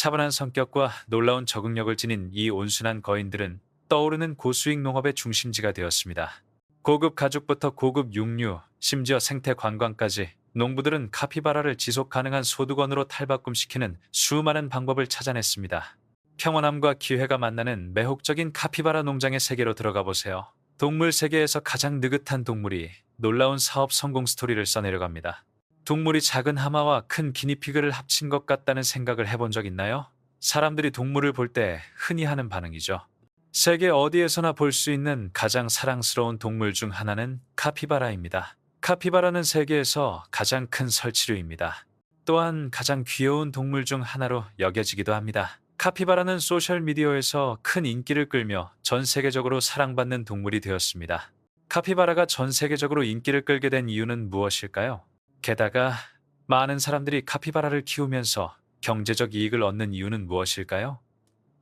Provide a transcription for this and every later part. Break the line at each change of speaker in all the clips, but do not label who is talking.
차분한 성격과 놀라운 적응력을 지닌 이 온순한 거인들은 떠오르는 고수익 농업의 중심지가 되었습니다. 고급 가죽부터 고급 육류, 심지어 생태 관광까지 농부들은 카피바라를 지속 가능한 소득원으로 탈바꿈시키는 수많은 방법을 찾아냈습니다. 평온함과 기회가 만나는 매혹적인 카피바라 농장의 세계로 들어가 보세요. 동물 세계에서 가장 느긋한 동물이 놀라운 사업 성공 스토리를 써내려갑니다. 동물이 작은 하마와 큰 기니피그를 합친 것 같다는 생각을 해본 적 있나요? 사람들이 동물을 볼 때 흔히 하는 반응이죠. 세계 어디에서나 볼 수 있는 가장 사랑스러운 동물 중 하나는 카피바라입니다. 카피바라는 세계에서 가장 큰 설치류입니다. 또한 가장 귀여운 동물 중 하나로 여겨지기도 합니다. 카피바라는 소셜미디어에서 큰 인기를 끌며 전 세계적으로 사랑받는 동물이 되었습니다. 카피바라가 전 세계적으로 인기를 끌게 된 이유는 무엇일까요? 게다가 많은 사람들이 카피바라를 키우면서 경제적 이익을 얻는 이유는 무엇일까요?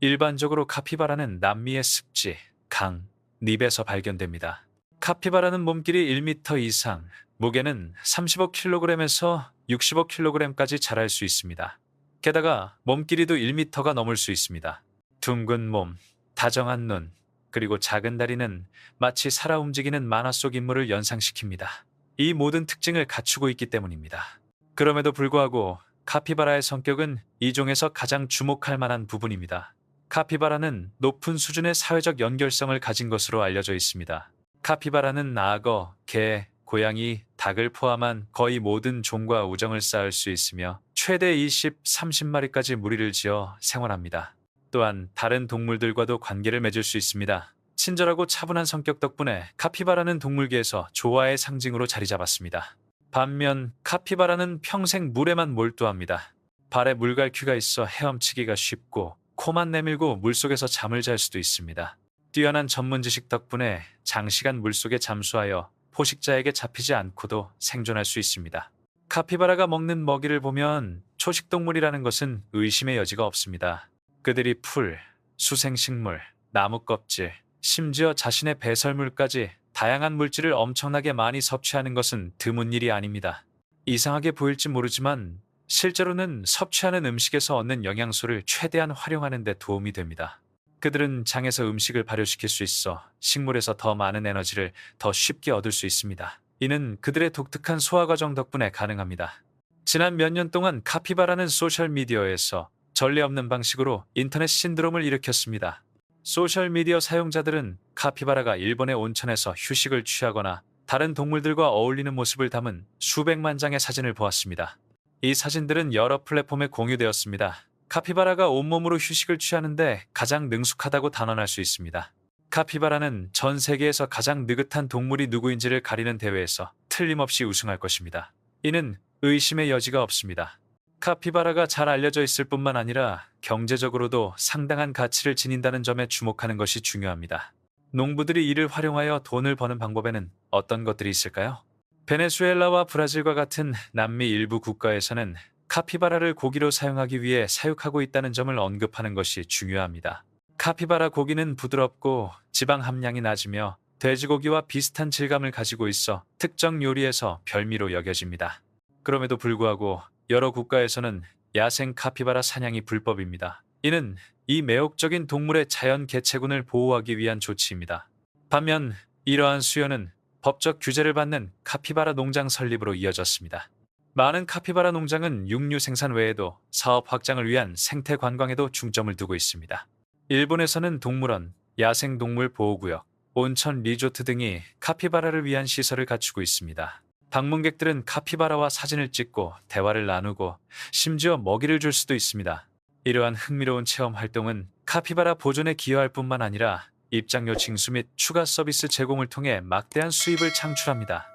일반적으로 카피바라는 남미의 습지, 강, 닙에서 발견됩니다. 카피바라는 몸길이 1m 이상, 무게는 35kg에서 65kg까지 자랄 수 있습니다. 게다가 몸길이도 1m가 넘을 수 있습니다. 둥근 몸, 다정한 눈, 그리고 작은 다리는 마치 살아 움직이는 만화 속 인물을 연상시킵니다. 이 모든 특징을 갖추고 있기 때문입니다. 그럼에도 불구하고 카피바라의 성격은 이 종에서 가장 주목할 만한 부분입니다. 카피바라는 높은 수준의 사회적 연결성을 가진 것으로 알려져 있습니다. 카피바라는 악어, 개, 고양이, 닭을 포함한 거의 모든 종과 우정을 쌓을 수 있으며 최대 20, 30마리까지 무리를 지어 생활합니다. 또한 다른 동물들과도 관계를 맺을 수 있습니다. 친절하고 차분한 성격 덕분에 카피바라는 동물계에서 조화의 상징으로 자리 잡았습니다. 반면 카피바라는 평생 물에만 몰두합니다. 발에 물갈퀴가 있어 헤엄치기가 쉽고 코만 내밀고 물속에서 잠을 잘 수도 있습니다. 뛰어난 전문 지식 덕분에 장시간 물속에 잠수하여 포식자에게 잡히지 않고도 생존할 수 있습니다. 카피바라가 먹는 먹이를 보면 초식동물이라는 것은 의심의 여지가 없습니다. 그들이 풀, 수생식물, 나무 껍질, 심지어 자신의 배설물까지 다양한 물질을 엄청나게 많이 섭취하는 것은 드문 일이 아닙니다. 이상하게 보일지 모르지만 실제로는 섭취하는 음식에서 얻는 영양소를 최대한 활용하는 데 도움이 됩니다. 그들은 장에서 음식을 발효시킬 수 있어 식물에서 더 많은 에너지를 더 쉽게 얻을 수 있습니다. 이는 그들의 독특한 소화 과정 덕분에 가능합니다. 지난 몇 년 동안 카피바라는 소셜 미디어에서 전례 없는 방식으로 인터넷 신드롬을 일으켰습니다. 소셜미디어 사용자들은 카피바라가 일본의 온천에서 휴식을 취하거나 다른 동물들과 어울리는 모습을 담은 수백만 장의 사진을 보았습니다. 이 사진들은 여러 플랫폼에 공유되었습니다. 카피바라가 온몸으로 휴식을 취하는데 가장 능숙하다고 단언할 수 있습니다. 카피바라는 전 세계에서 가장 느긋한 동물이 누구인지를 가리는 대회에서 틀림없이 우승할 것입니다. 이는 의심의 여지가 없습니다. 카피바라가 잘 알려져 있을 뿐만 아니라 경제적으로도 상당한 가치를 지닌다는 점에 주목하는 것이 중요합니다. 농부들이 이를 활용하여 돈을 버는 방법에는 어떤 것들이 있을까요? 베네수엘라와 브라질과 같은 남미 일부 국가에서는 카피바라를 고기로 사용하기 위해 사육하고 있다는 점을 언급하는 것이 중요합니다. 카피바라 고기는 부드럽고 지방 함량이 낮으며 돼지고기와 비슷한 질감을 가지고 있어 특정 요리에서 별미로 여겨집니다. 그럼에도 불구하고 여러 국가에서는 야생 카피바라 사냥이 불법입니다. 이는 이 매혹적인 동물의 자연 개체군을 보호하기 위한 조치입니다. 반면 이러한 수요는 법적 규제를 받는 카피바라 농장 설립으로 이어졌습니다. 많은 카피바라 농장은 육류 생산 외에도 사업 확장을 위한 생태 관광에도 중점을 두고 있습니다. 일본에서는 동물원, 야생동물 보호구역, 온천 리조트 등이 카피바라를 위한 시설을 갖추고 있습니다. 방문객들은 카피바라와 사진을 찍고 대화를 나누고 심지어 먹이를 줄 수도 있습니다. 이러한 흥미로운 체험 활동은 카피바라 보존에 기여할 뿐만 아니라 입장료 징수 및 추가 서비스 제공을 통해 막대한 수입을 창출합니다.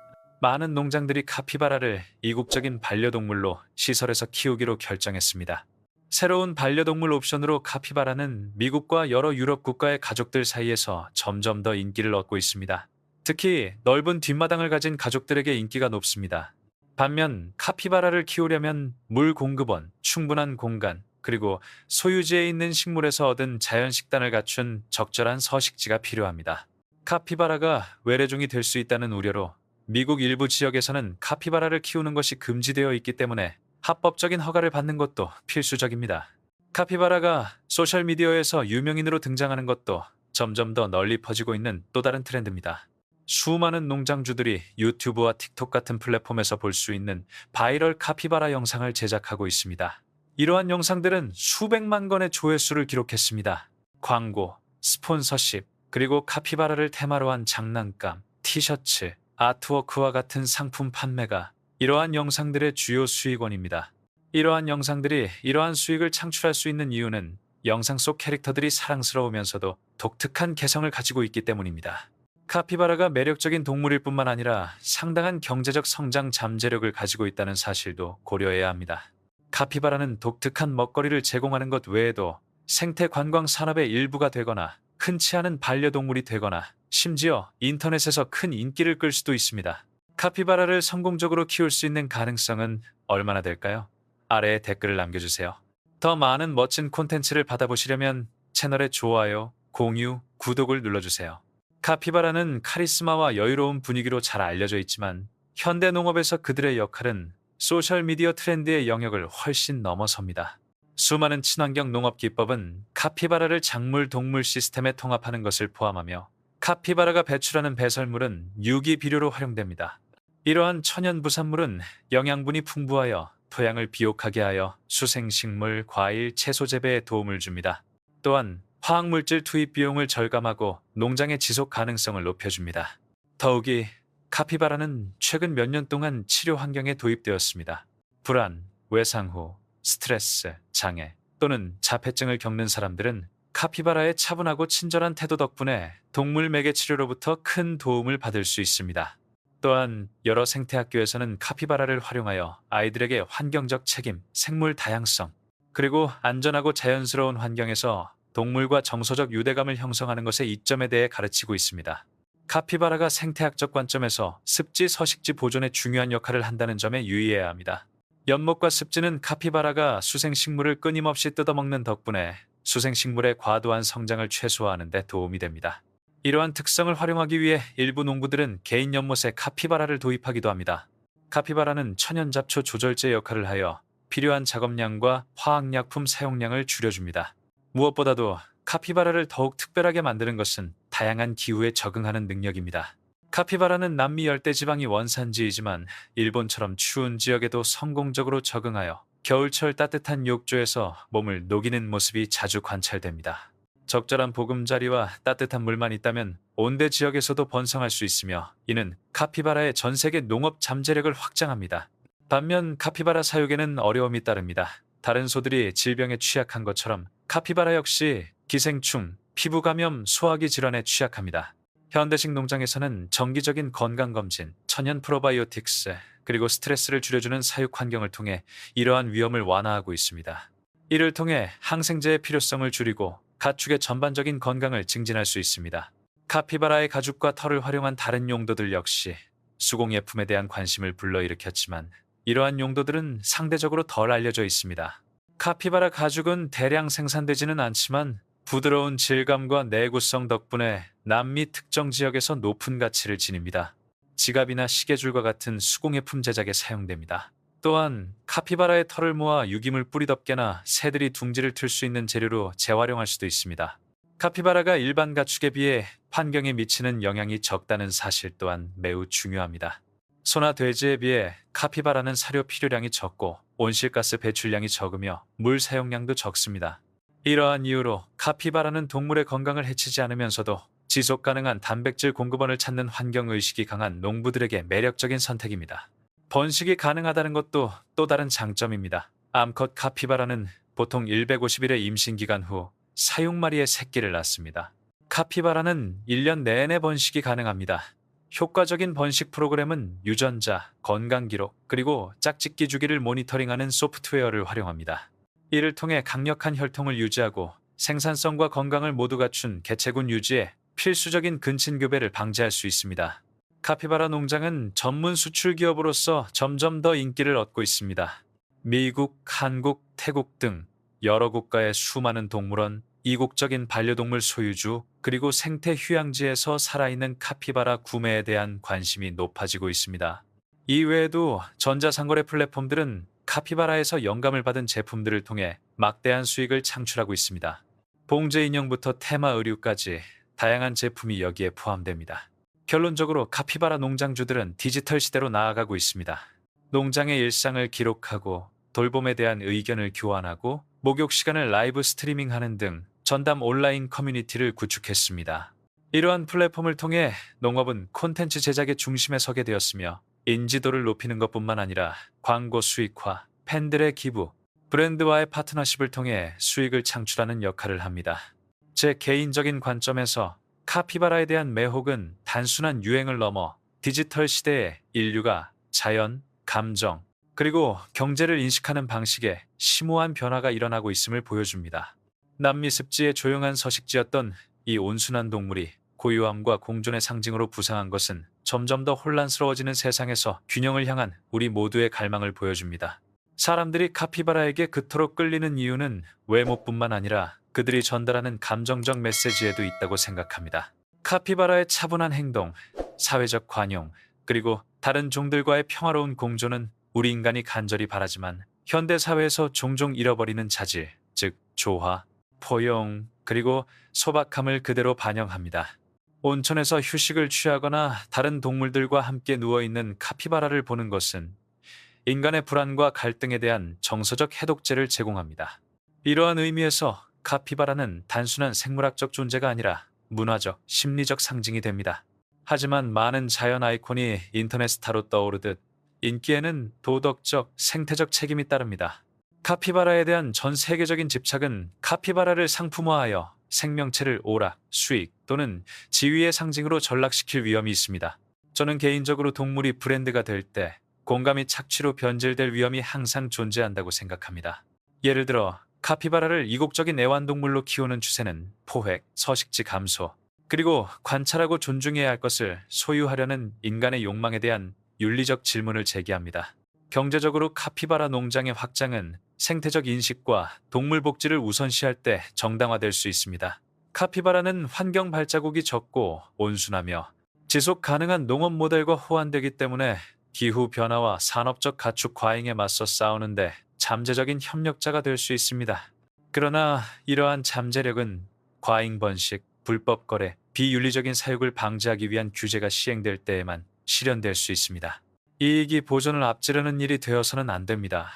많은 농장들이 카피바라를 이국적인 반려동물로 시설에서 키우기로 결정했습니다. 새로운 반려동물 옵션으로 카피바라는 미국과 여러 유럽 국가의 가족들 사이에서 점점 더 인기를 얻고 있습니다. 특히 넓은 뒷마당을 가진 가족들에게 인기가 높습니다. 반면 카피바라를 키우려면 물 공급원, 충분한 공간, 그리고 소유지에 있는 식물에서 얻은 자연 식단을 갖춘 적절한 서식지가 필요합니다. 카피바라가 외래종이 될 수 있다는 우려로 미국 일부 지역에서는 카피바라를 키우는 것이 금지되어 있기 때문에 합법적인 허가를 받는 것도 필수적입니다. 카피바라가 소셜미디어에서 유명인으로 등장하는 것도 점점 더 널리 퍼지고 있는 또 다른 트렌드입니다. 수많은 농장주들이 유튜브와 틱톡 같은 플랫폼에서 볼 수 있는 바이럴 카피바라 영상을 제작하고 있습니다. 이러한 영상들은 수백만 건의 조회수를 기록했습니다. 광고, 스폰서십, 그리고 카피바라를 테마로 한 장난감, 티셔츠, 아트워크와 같은 상품 판매가 이러한 영상들의 주요 수익원입니다. 이러한 영상들이 이러한 수익을 창출할 수 있는 이유는 영상 속 캐릭터들이 사랑스러우면서도 독특한 개성을 가지고 있기 때문입니다. 카피바라가 매력적인 동물일 뿐만 아니라 상당한 경제적 성장 잠재력을 가지고 있다는 사실도 고려해야 합니다. 카피바라는 독특한 먹거리를 제공하는 것 외에도 생태 관광 산업의 일부가 되거나 흔치 않은 반려동물이 되거나 심지어 인터넷에서 큰 인기를 끌 수도 있습니다. 카피바라를 성공적으로 키울 수 있는 가능성은 얼마나 될까요? 아래에 댓글을 남겨주세요. 더 많은 멋진 콘텐츠를 받아보시려면 채널에 좋아요, 공유, 구독을 눌러주세요. 카피바라는 카리스마와 여유로운 분위기로 잘 알려져 있지만 현대 농업에서 그들의 역할은 소셜미디어 트렌드의 영역을 훨씬 넘어섭니다. 수많은 친환경 농업 기법은 카피바라를 작물 동물 시스템에 통합하는 것을 포함하며 카피바라가 배출하는 배설물은 유기 비료로 활용됩니다. 이러한 천연 부산물은 영양분이 풍부하여 토양을 비옥하게 하여 수생식물, 과일, 채소 재배에 도움을 줍니다. 또한 화학물질 투입 비용을 절감하고 농장의 지속 가능성을 높여줍니다. 더욱이 카피바라는 최근 몇 년 동안 치료 환경에 도입되었습니다. 불안, 외상 후, 스트레스, 장애 또는 자폐증을 겪는 사람들은 카피바라의 차분하고 친절한 태도 덕분에 동물 매개 치료로부터 큰 도움을 받을 수 있습니다. 또한 여러 생태학교에서는 카피바라를 활용하여 아이들에게 환경적 책임, 생물 다양성, 그리고 안전하고 자연스러운 환경에서 동물과 정서적 유대감을 형성하는 것의 이점에 대해 가르치고 있습니다. 카피바라가 생태학적 관점에서 습지 서식지 보존에 중요한 역할을 한다는 점에 유의해야 합니다. 연못과 습지는 카피바라가 수생식물을 끊임없이 뜯어먹는 덕분에 수생식물의 과도한 성장을 최소화하는 데 도움이 됩니다. 이러한 특성을 활용하기 위해 일부 농부들은 개인 연못에 카피바라를 도입하기도 합니다. 카피바라는 천연 잡초 조절제 역할을 하여 필요한 작업량과 화학약품 사용량을 줄여줍니다. 무엇보다도 카피바라를 더욱 특별하게 만드는 것은 다양한 기후에 적응하는 능력입니다. 카피바라는 남미 열대 지방이 원산지이지만 일본처럼 추운 지역에도 성공적으로 적응하여 겨울철 따뜻한 욕조에서 몸을 녹이는 모습이 자주 관찰됩니다. 적절한 보금자리와 따뜻한 물만 있다면 온대 지역에서도 번성할 수 있으며 이는 카피바라의 전 세계 농업 잠재력을 확장합니다. 반면 카피바라 사육에는 어려움이 따릅니다. 다른 소들이 질병에 취약한 것처럼 카피바라 역시 기생충, 피부 감염, 소화기 질환에 취약합니다. 현대식 농장에서는 정기적인 건강검진, 천연 프로바이오틱스, 그리고 스트레스를 줄여주는 사육 환경을 통해 이러한 위험을 완화하고 있습니다. 이를 통해 항생제의 필요성을 줄이고 가축의 전반적인 건강을 증진할 수 있습니다. 카피바라의 가죽과 털을 활용한 다른 용도들 역시 수공예품에 대한 관심을 불러일으켰지만 이러한 용도들은 상대적으로 덜 알려져 있습니다. 카피바라 가죽은 대량 생산되지는 않지만 부드러운 질감과 내구성 덕분에 남미 특정 지역에서 높은 가치를 지닙니다. 지갑이나 시계줄과 같은 수공예품 제작에 사용됩니다. 또한 카피바라의 털을 모아 유기물 뿌리 덮개나 새들이 둥지를 틀 수 있는 재료로 재활용할 수도 있습니다. 카피바라가 일반 가축에 비해 환경에 미치는 영향이 적다는 사실 또한 매우 중요합니다. 소나 돼지에 비해 카피바라는 사료 필요량이 적고 온실가스 배출량이 적으며 물 사용량도 적습니다. 이러한 이유로 카피바라는 동물의 건강을 해치지 않으면서도 지속 가능한 단백질 공급원을 찾는 환경 의식이 강한 농부들에게 매력적인 선택입니다. 번식이 가능하다는 것도 또 다른 장점입니다. 암컷 카피바라는 보통 150일의 임신 기간 후 사육마리의 새끼를 낳습니다. 카피바라는 1년 내내 번식이 가능합니다. 효과적인 번식 프로그램은 유전자, 건강 기록, 그리고 짝짓기 주기를 모니터링하는 소프트웨어를 활용합니다. 이를 통해 강력한 혈통을 유지하고 생산성과 건강을 모두 갖춘 개체군 유지에 필수적인 근친교배를 방지할 수 있습니다. 카피바라 농장은 전문 수출 기업으로서 점점 더 인기를 얻고 있습니다. 미국, 한국, 태국 등 여러 국가의 수많은 동물원, 이국적인 반려동물 소유주, 그리고 생태 휴양지에서 살아있는 카피바라 구매에 대한 관심이 높아지고 있습니다. 이외에도 전자상거래 플랫폼들은 카피바라에서 영감을 받은 제품들을 통해 막대한 수익을 창출하고 있습니다. 봉제 인형부터 테마 의류까지 다양한 제품이 여기에 포함됩니다. 결론적으로 카피바라 농장주들은 디지털 시대로 나아가고 있습니다. 농장의 일상을 기록하고 돌봄에 대한 의견을 교환하고 목욕 시간을 라이브 스트리밍하는 등 전담 온라인 커뮤니티를 구축했습니다. 이러한 플랫폼을 통해 농업은 콘텐츠 제작의 중심에 서게 되었으며 인지도를 높이는 것뿐만 아니라 광고 수익화, 팬들의 기부, 브랜드와의 파트너십을 통해 수익을 창출하는 역할을 합니다. 제 개인적인 관점에서 카피바라에 대한 매혹은 단순한 유행을 넘어 디지털 시대에 인류가 자연, 감정, 그리고 경제를 인식하는 방식에 심오한 변화가 일어나고 있음을 보여줍니다. 남미 습지의 조용한 서식지였던 이 온순한 동물이 고유함과 공존의 상징으로 부상한 것은 점점 더 혼란스러워지는 세상에서 균형을 향한 우리 모두의 갈망을 보여줍니다. 사람들이 카피바라에게 그토록 끌리는 이유는 외모뿐만 아니라 그들이 전달하는 감정적 메시지에도 있다고 생각합니다. 카피바라의 차분한 행동, 사회적 관용, 그리고 다른 종들과의 평화로운 공존은 우리 인간이 간절히 바라지만 현대 사회에서 종종 잃어버리는 자질, 즉 조화, 포용, 그리고 소박함을 그대로 반영합니다. 온천에서 휴식을 취하거나 다른 동물들과 함께 누워있는 카피바라를 보는 것은 인간의 불안과 갈등에 대한 정서적 해독제를 제공합니다. 이러한 의미에서 카피바라는 단순한 생물학적 존재가 아니라 문화적, 심리적 상징이 됩니다. 하지만 많은 자연 아이콘이 인터넷 스타로 떠오르듯 인기에는 도덕적, 생태적 책임이 따릅니다. 카피바라에 대한 전 세계적인 집착은 카피바라를 상품화하여 생명체를 오락, 수익 또는 지위의 상징으로 전락시킬 위험이 있습니다. 저는 개인적으로 동물이 브랜드가 될 때 공감이 착취로 변질될 위험이 항상 존재한다고 생각합니다. 예를 들어 카피바라를 이국적인 애완동물로 키우는 추세는 포획, 서식지 감소, 그리고 관찰하고 존중해야 할 것을 소유하려는 인간의 욕망에 대한 윤리적 질문을 제기합니다. 경제적으로 카피바라 농장의 확장은 생태적 인식과 동물 복지를 우선시할 때 정당화될 수 있습니다. 카피바라는 환경 발자국이 적고 온순하며 지속 가능한 농업 모델과 호환되기 때문에 기후 변화와 산업적 가축 과잉에 맞서 싸우는데 잠재적인 협력자가 될 수 있습니다. 그러나 이러한 잠재력은 과잉 번식, 불법 거래, 비윤리적인 사육을 방지하기 위한 규제가 시행될 때에만 실현될 수 있습니다. 이익이 보존을 앞지르는 일이 되어서는 안 됩니다.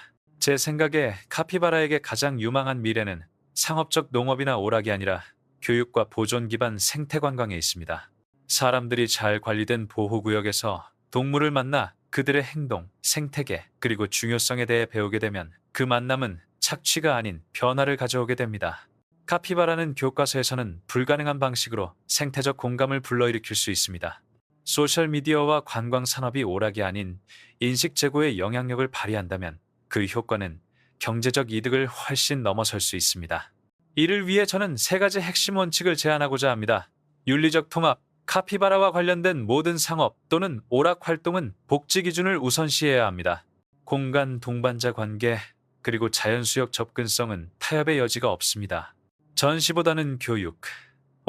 제 생각에 카피바라에게 가장 유망한 미래는 상업적 농업이나 오락이 아니라 교육과 보존 기반 생태 관광에 있습니다. 사람들이 잘 관리된 보호구역에서 동물을 만나 그들의 행동, 생태계, 그리고 중요성에 대해 배우게 되면 그 만남은 착취가 아닌 변화를 가져오게 됩니다. 카피바라는 교과서에서는 불가능한 방식으로 생태적 공감을 불러일으킬 수 있습니다. 소셜미디어와 관광 산업이 오락이 아닌 인식 제고에 영향력을 발휘한다면 그 효과는 경제적 이득을 훨씬 넘어설 수 있습니다. 이를 위해 저는 세 가지 핵심 원칙을 제안하고자 합니다. 윤리적 통합, 카피바라와 관련된 모든 상업 또는 오락 활동은 복지 기준을 우선시해야 합니다. 공간 동반자 관계, 그리고 자연수역 접근성은 타협의 여지가 없습니다. 전시보다는 교육,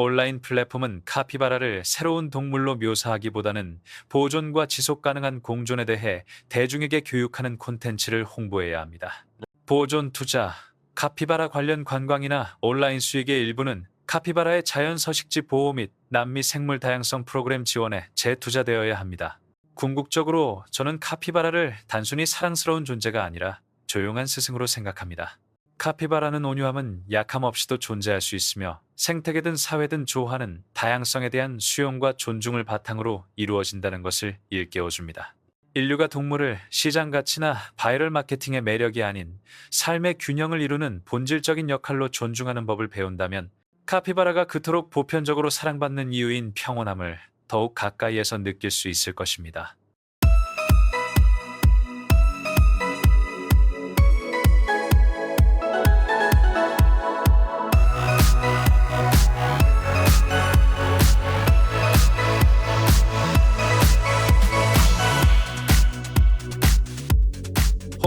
온라인 플랫폼은 카피바라를 새로운 동물로 묘사하기보다는 보존과 지속 가능한 공존에 대해 대중에게 교육하는 콘텐츠를 홍보해야 합니다. 보존 투자, 카피바라 관련 관광이나 온라인 수익의 일부는 카피바라의 자연 서식지 보호 및 남미 생물 다양성 프로그램 지원에 재투자되어야 합니다. 궁극적으로 저는 카피바라를 단순히 사랑스러운 존재가 아니라 조용한 스승으로 생각합니다. 카피바라는 온유함은 약함 없이도 존재할 수 있으며 생태계든 사회든 조화는 다양성에 대한 수용과 존중을 바탕으로 이루어진다는 것을 일깨워줍니다. 인류가 동물을 시장 가치나 바이럴 마케팅의 매력이 아닌 삶의 균형을 이루는 본질적인 역할로 존중하는 법을 배운다면 카피바라가 그토록 보편적으로 사랑받는 이유인 평온함을 더욱 가까이에서 느낄 수 있을 것입니다.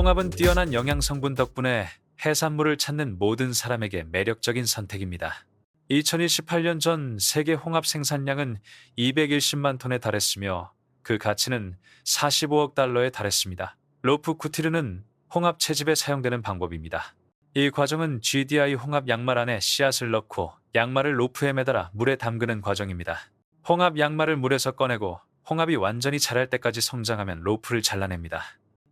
홍합은 뛰어난 영양 성분 덕분에 해산물을 찾는 모든 사람에게 매력적인 선택입니다. 2028년 전 세계 홍합 생산량은 210만 톤에 달했으며 그 가치는 45억 달러에 달했습니다. 로프 쿠티르는 홍합 채집에 사용되는 방법입니다. 이 과정은 GDI 홍합 양말 안에 씨앗을 넣고 양말을 로프에 매달아 물에 담그는 과정입니다. 홍합 양말을 물에서 꺼내고 홍합이 완전히 자랄 때까지 성장하면 로프를 잘라냅니다.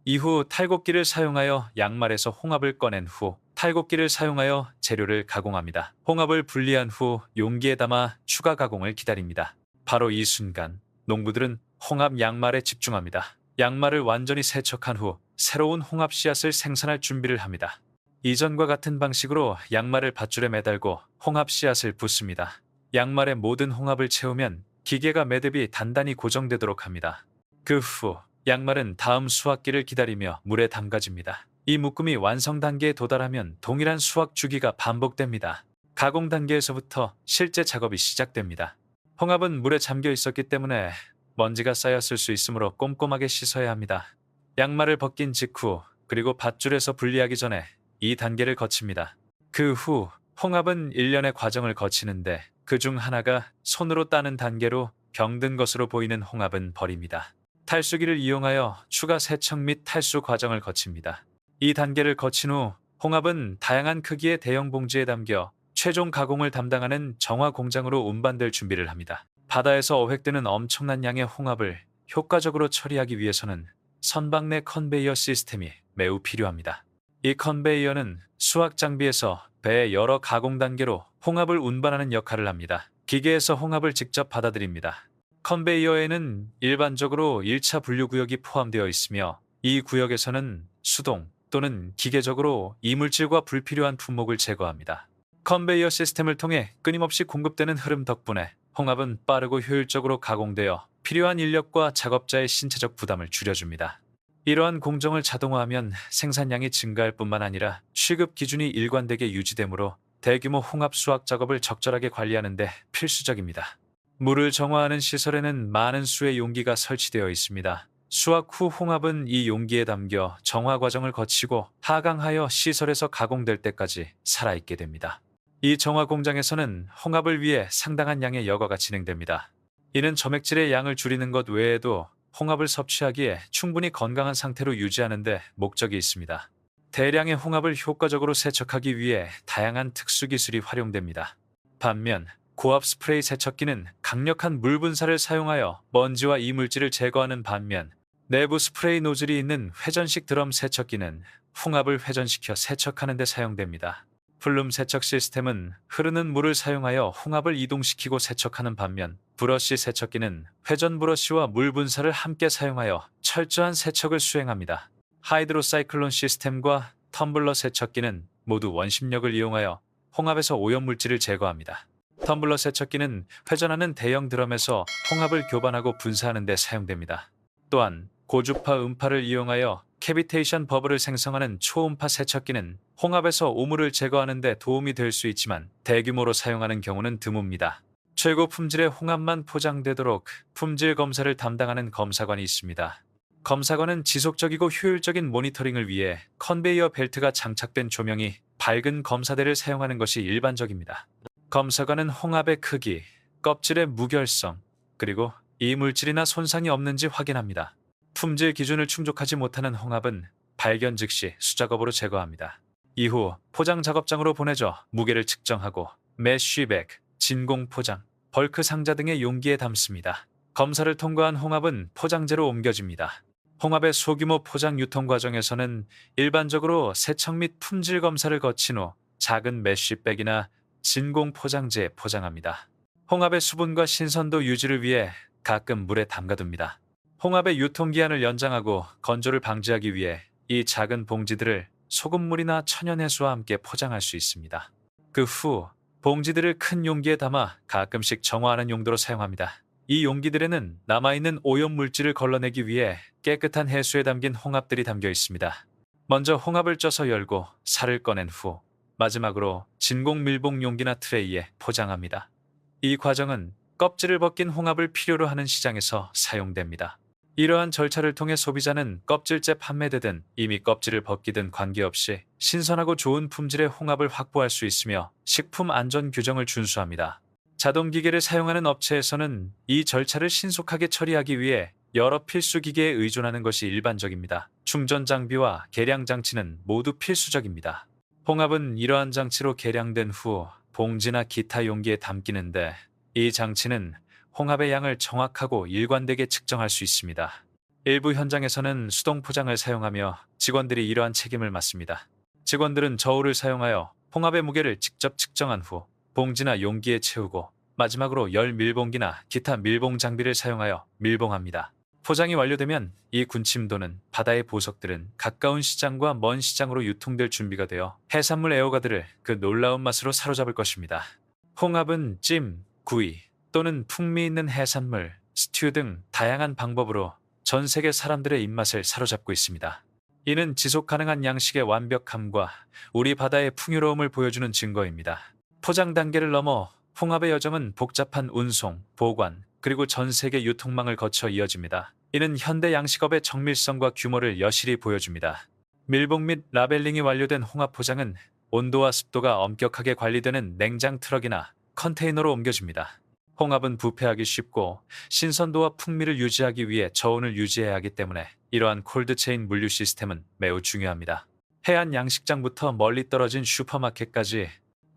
이후 탈곡기를 사용하여 양말에서 홍합을 꺼낸 후 탈곡기를 사용하여 재료를 가공합니다. 홍합을 분리한 후 용기에 담아 추가 가공을 기다립니다. 바로 이 순간 농부들은 홍합 양말에 집중합니다. 양말을 완전히 세척한 후 새로운 홍합 씨앗을 생산할 준비를 합니다. 이전과 같은 방식으로 양말을 밧줄에 매달고 홍합 씨앗을 붓습니다. 양말에 모든 홍합을 채우면 기계가 매듭이 단단히 고정되도록 합니다. 그 후 양말은 다음 수확기를 기다리며 물에 담가집니다. 이 묶음이 완성 단계에 도달하면 동일한 수확 주기가 반복됩니다. 가공 단계에서부터 실제 작업이 시작됩니다. 홍합은 물에 잠겨 있었기 때문에 먼지가 쌓였을 수 있으므로 꼼꼼하게 씻어야 합니다. 양말을 벗긴 직후 그리고 밧줄에서 분리하기 전에 이 단계를 거칩니다. 그 후 홍합은 일련의 과정을 거치는데 그 중 하나가 손으로 따는 단계로 병든 것으로 보이는 홍합은 버립니다. 탈수기를 이용하여 추가 세척 및 탈수 과정을 거칩니다. 이 단계를 거친 후 홍합은 다양한 크기의 대형 봉지에 담겨 최종 가공을 담당하는 정화 공장으로 운반될 준비를 합니다. 바다에서 어획되는 엄청난 양의 홍합을 효과적으로 처리하기 위해서는 선박 내 컨베이어 시스템이 매우 필요합니다. 이 컨베이어는 수확 장비에서 배의 여러 가공 단계로 홍합을 운반하는 역할을 합니다. 기계에서 홍합을 직접 받아들입니다. 컨베이어에는 일반적으로 1차 분류 구역이 포함되어 있으며 이 구역에서는 수동 또는 기계적으로 이물질과 불필요한 품목을 제거합니다. 컨베이어 시스템을 통해 끊임없이 공급되는 흐름 덕분에 홍합은 빠르고 효율적으로 가공되어 필요한 인력과 작업자의 신체적 부담을 줄여줍니다. 이러한 공정을 자동화하면 생산량이 증가할 뿐만 아니라 취급 기준이 일관되게 유지되므로 대규모 홍합 수확 작업을 적절하게 관리하는 데 필수적입니다. 물을 정화하는 시설에는 많은 수의 용기가 설치되어 있습니다. 수확 후 홍합은 이 용기에 담겨 정화 과정을 거치고 하강하여 시설에서 가공될 때까지 살아있게 됩니다. 이 정화 공장에서는 홍합을 위해 상당한 양의 여과가 진행됩니다. 이는 점액질의 양을 줄이는 것 외에도 홍합을 섭취하기에 충분히 건강한 상태로 유지하는 데 목적이 있습니다. 대량의 홍합을 효과적으로 세척하기 위해 다양한 특수 기술이 활용됩니다. 반면 고압 스프레이 세척기는 강력한 물 분사를 사용하여 먼지와 이물질을 제거하는 반면 내부 스프레이 노즐이 있는 회전식 드럼 세척기는 홍합을 회전시켜 세척하는 데 사용됩니다. 플룸 세척 시스템은 흐르는 물을 사용하여 홍합을 이동시키고 세척하는 반면 브러쉬 세척기는 회전 브러쉬와 물 분사를 함께 사용하여 철저한 세척을 수행합니다. 하이드로사이클론 시스템과 텀블러 세척기는 모두 원심력을 이용하여 홍합에서 오염물질을 제거합니다. 텀블러 세척기는 회전하는 대형 드럼에서 홍합을 교반하고 분사하는 데 사용됩니다. 또한 고주파 음파를 이용하여 캐비테이션 버블을 생성하는 초음파 세척기는 홍합에서 오물을 제거하는 데 도움이 될 수 있지만 대규모로 사용하는 경우는 드뭅니다. 최고 품질의 홍합만 포장되도록 품질 검사를 담당하는 검사관이 있습니다. 검사관은 지속적이고 효율적인 모니터링을 위해 컨베이어 벨트가 장착된 조명이 밝은 검사대를 사용하는 것이 일반적입니다. 검사관은 홍합의 크기, 껍질의 무결성, 그리고 이물질이나 손상이 없는지 확인합니다. 품질 기준을 충족하지 못하는 홍합은 발견 즉시 수작업으로 제거합니다. 이후 포장 작업장으로 보내져 무게를 측정하고 메쉬백, 진공 포장, 벌크 상자 등의 용기에 담습니다. 검사를 통과한 홍합은 포장재로 옮겨집니다. 홍합의 소규모 포장 유통 과정에서는 일반적으로 세척 및 품질 검사를 거친 후 작은 메쉬백이나 진공 포장재에 포장합니다. 홍합의 수분과 신선도 유지를 위해 가끔 물에 담가둡니다. 홍합의 유통기한을 연장하고 건조를 방지하기 위해 이 작은 봉지들을 소금물이나 천연해수와 함께 포장할 수 있습니다. 그 후 봉지들을 큰 용기에 담아 가끔씩 정화하는 용도로 사용합니다. 이 용기들에는 남아있는 오염 물질을 걸러내기 위해 깨끗한 해수에 담긴 홍합들이 담겨 있습니다. 먼저 홍합을 쪄서 열고 살을 꺼낸 후 마지막으로 진공 밀봉 용기나 트레이에 포장합니다. 이 과정은 껍질을 벗긴 홍합을 필요로 하는 시장에서 사용됩니다. 이러한 절차를 통해 소비자는 껍질째 판매되든 이미 껍질을 벗기든 관계없이 신선하고 좋은 품질의 홍합을 확보할 수 있으며 식품 안전 규정을 준수합니다. 자동 기계를 사용하는 업체에서는 이 절차를 신속하게 처리하기 위해 여러 필수 기기에 의존하는 것이 일반적입니다. 충전 장비와 계량 장치는 모두 필수적입니다. 홍합은 이러한 장치로 계량된 후 봉지나 기타 용기에 담기는데 이 장치는 홍합의 양을 정확하고 일관되게 측정할 수 있습니다. 일부 현장에서는 수동 포장을 사용하며 직원들이 이러한 책임을 맡습니다. 직원들은 저울을 사용하여 홍합의 무게를 직접 측정한 후 봉지나 용기에 채우고 마지막으로 열 밀봉기나 기타 밀봉 장비를 사용하여 밀봉합니다. 포장이 완료되면 이 군침도는 바다의 보석들은 가까운 시장과 먼 시장으로 유통될 준비가 되어 해산물 애호가들을 그 놀라운 맛으로 사로잡을 것입니다. 홍합은 찜, 구이 또는 풍미 있는 해산물, 스튜 등 다양한 방법으로 전 세계 사람들의 입맛을 사로잡고 있습니다. 이는 지속 가능한 양식의 완벽함과 우리 바다의 풍요로움을 보여주는 증거입니다. 포장 단계를 넘어 홍합의 여정은 복잡한 운송, 보관, 그리고 전 세계 유통망을 거쳐 이어집니다. 이는 현대 양식업의 정밀성과 규모를 여실히 보여줍니다. 밀봉 및 라벨링이 완료된 홍합 포장은 온도와 습도가 엄격하게 관리되는 냉장 트럭이나 컨테이너로 옮겨집니다. 홍합은 부패하기 쉽고 신선도와 풍미를 유지하기 위해 저온을 유지해야 하기 때문에 이러한 콜드체인 물류 시스템은 매우 중요합니다. 해안 양식장부터 멀리 떨어진 슈퍼마켓까지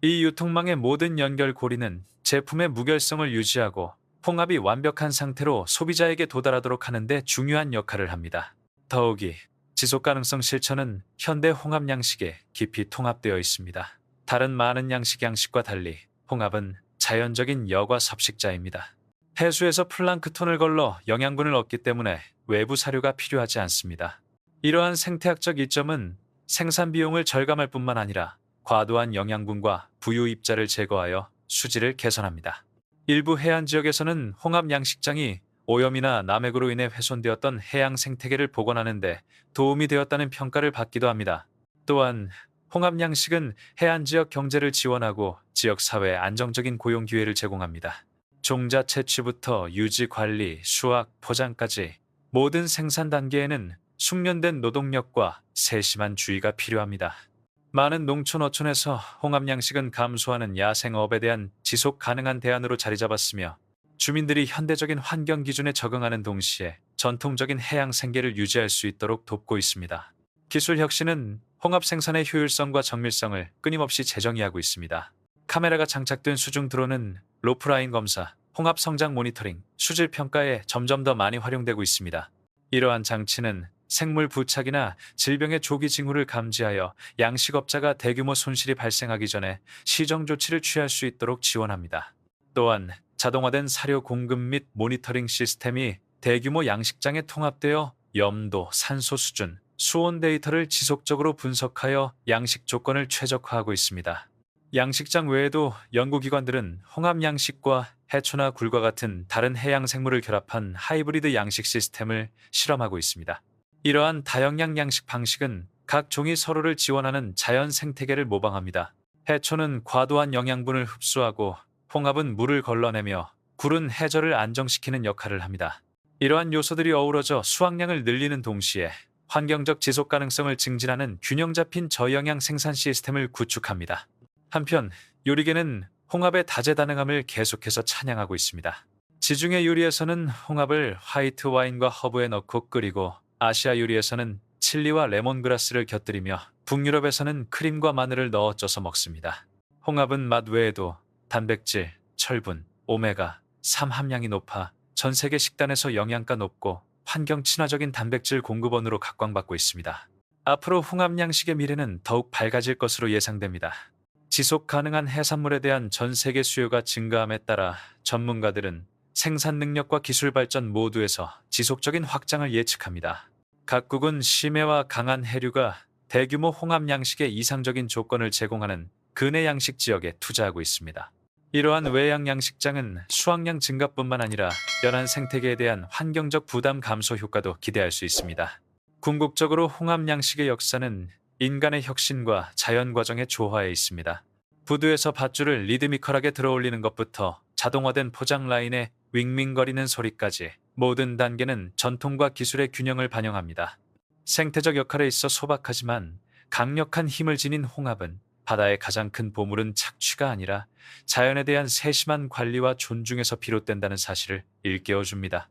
이 유통망의 모든 연결고리는 제품의 무결성을 유지하고 홍합이 완벽한 상태로 소비자에게 도달하도록 하는데 중요한 역할을 합니다. 더욱이 지속 가능성 실천은 현대 홍합 양식에 깊이 통합되어 있습니다. 다른 많은 양식 양식과 달리 홍합은 자연적인 여과 섭식자입니다. 해수에서 플랑크톤을 걸러 영양분을 얻기 때문에 외부 사료가 필요하지 않습니다. 이러한 생태학적 이점은 생산 비용을 절감할 뿐만 아니라 과도한 영양분과 부유 입자를 제거하여 수질을 개선합니다. 일부 해안 지역에서는 홍합 양식장이 오염이나 남획으로 인해 훼손되었던 해양 생태계를 복원하는데 도움이 되었다는 평가를 받기도 합니다. 또한 홍합 양식은 해안 지역 경제를 지원하고 지역 사회에 안정적인 고용 기회를 제공합니다. 종자 채취부터 유지 관리, 수확, 포장까지 모든 생산 단계에는 숙련된 노동력과 세심한 주의가 필요합니다. 많은 농촌 어촌에서 홍합 양식은 감소하는 야생업에 대한 지속 가능한 대안으로 자리 잡았으며 주민들이 현대적인 환경 기준에 적응하는 동시에 전통적인 해양 생계를 유지할 수 있도록 돕고 있습니다. 기술 혁신은 홍합 생산의 효율성과 정밀성을 끊임없이 재정의하고 있습니다. 카메라가 장착된 수중 드론은 로프라인 검사, 홍합 성장 모니터링, 수질 평가에 점점 더 많이 활용되고 있습니다. 이러한 장치는 생물 부착이나 질병의 조기 징후를 감지하여 양식업자가 대규모 손실이 발생하기 전에 시정 조치를 취할 수 있도록 지원합니다. 또한 자동화된 사료 공급 및 모니터링 시스템이 대규모 양식장에 통합되어 염도, 산소 수준, 수온 데이터를 지속적으로 분석하여 양식 조건을 최적화하고 있습니다. 양식장 외에도 연구기관들은 홍합 양식과 해초나 굴과 같은 다른 해양 생물을 결합한 하이브리드 양식 시스템을 실험하고 있습니다. 이러한 다영양 양식 방식은 각 종이 서로를 지원하는 자연 생태계를 모방합니다. 해초는 과도한 영양분을 흡수하고 홍합은 물을 걸러내며 굴은 해저를 안정시키는 역할을 합니다. 이러한 요소들이 어우러져 수확량을 늘리는 동시에 환경적 지속 가능성을 증진하는 균형 잡힌 저영양 생산 시스템을 구축합니다. 한편 요리계는 홍합의 다재다능함을 계속해서 찬양하고 있습니다. 지중해 요리에서는 홍합을 화이트 와인과 허브에 넣고 끓이고 아시아 요리에서는 칠리와 레몬그라스를 곁들이며 북유럽에서는 크림과 마늘을 넣어 쪄서 먹습니다. 홍합은 맛 외에도 단백질, 철분, 오메가, 3 함량이 높아 전 세계 식단에서 영양가 높고 환경 친화적인 단백질 공급원으로 각광받고 있습니다. 앞으로 홍합 양식의 미래는 더욱 밝아질 것으로 예상됩니다. 지속 가능한 해산물에 대한 전 세계 수요가 증가함에 따라 전문가들은 생산 능력과 기술 발전 모두에서 지속적인 확장을 예측합니다. 각국은 심해와 강한 해류가 대규모 홍합 양식의 이상적인 조건을 제공하는 근해 양식 지역에 투자하고 있습니다. 이러한 외양 양식장은 수확량 증가뿐만 아니라 연안 생태계에 대한 환경적 부담 감소 효과도 기대할 수 있습니다. 궁극적으로 홍합 양식의 역사는 인간의 혁신과 자연 과정의 조화에 있습니다. 부두에서 밧줄을 리드미컬하게 들어올리는 것부터 자동화된 포장 라인의 윙윙거리는 소리까지 모든 단계는 전통과 기술의 균형을 반영합니다. 생태적 역할에 있어 소박하지만 강력한 힘을 지닌 홍합은 바다의 가장 큰 보물은 착취가 아니라 자연에 대한 세심한 관리와 존중에서 비롯된다는 사실을 일깨워 줍니다.